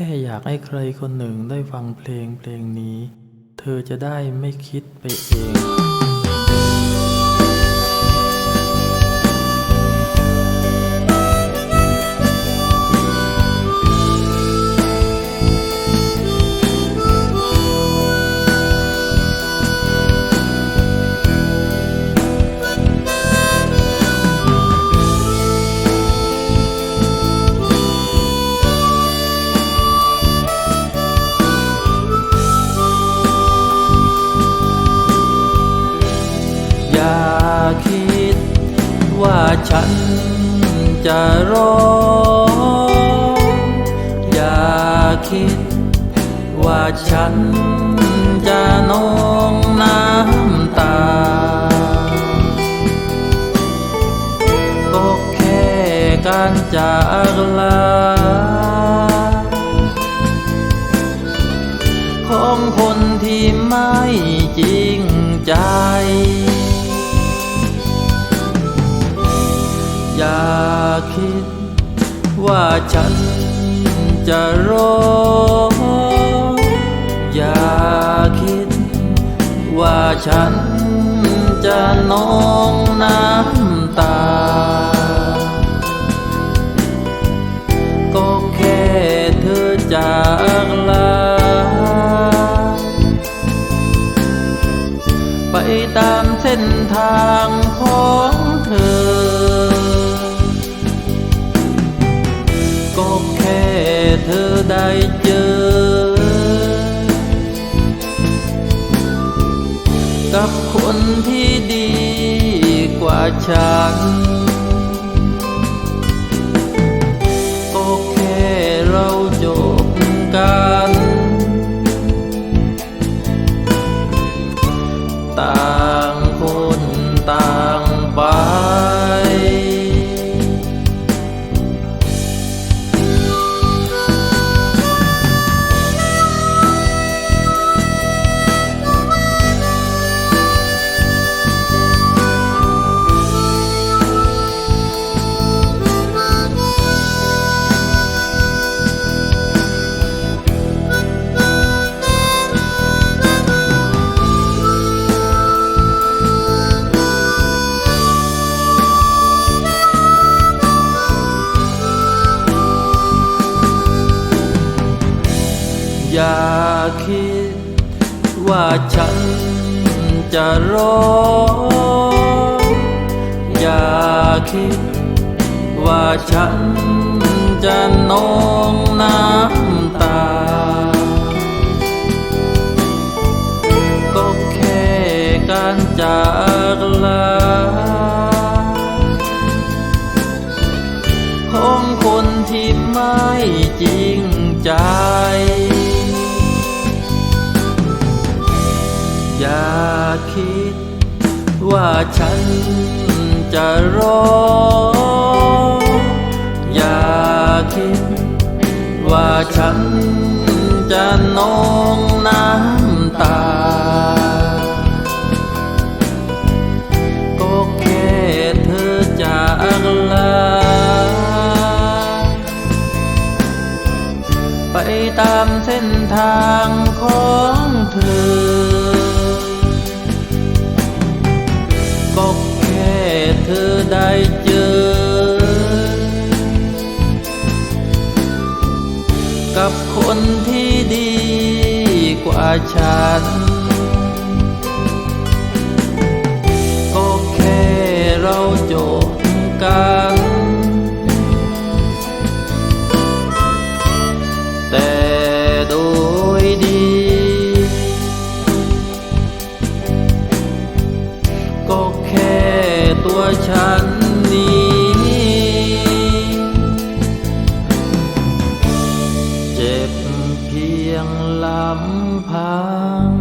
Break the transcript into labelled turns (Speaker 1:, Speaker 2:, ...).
Speaker 1: ค่อยากให้ใครคนหนึ่งได้ฟังเพลงเพลงนี้ เธอจะได้ไม่คิดไปเอง ฉันจะรออย่าคิดว่าฉันจะนองน้ำตา ก็แค่การจากลา ของคนที่ไม่จริงใจ คิด ว่าฉันจะรอ อย่าคิด ว่าฉันจะนองน้ำตา กับคนที่ดีกว่าฉันก็แค่เราจบกัน ต่างคนต่าง อย่าคิดว่าฉันจะรอ อย่าคิดว่าฉันจะนองน้ำตา อย่าคิด ว่าฉันจะรอ อย่าคิด ว่าฉันจะนองน้ำตา ก็แค่เธอจากลา ไปตามเส้นทางของเธอ ได้เจอ กับคนที่ดีกว่าฉัน ก็แค่เราจบกัน ยังลำพัง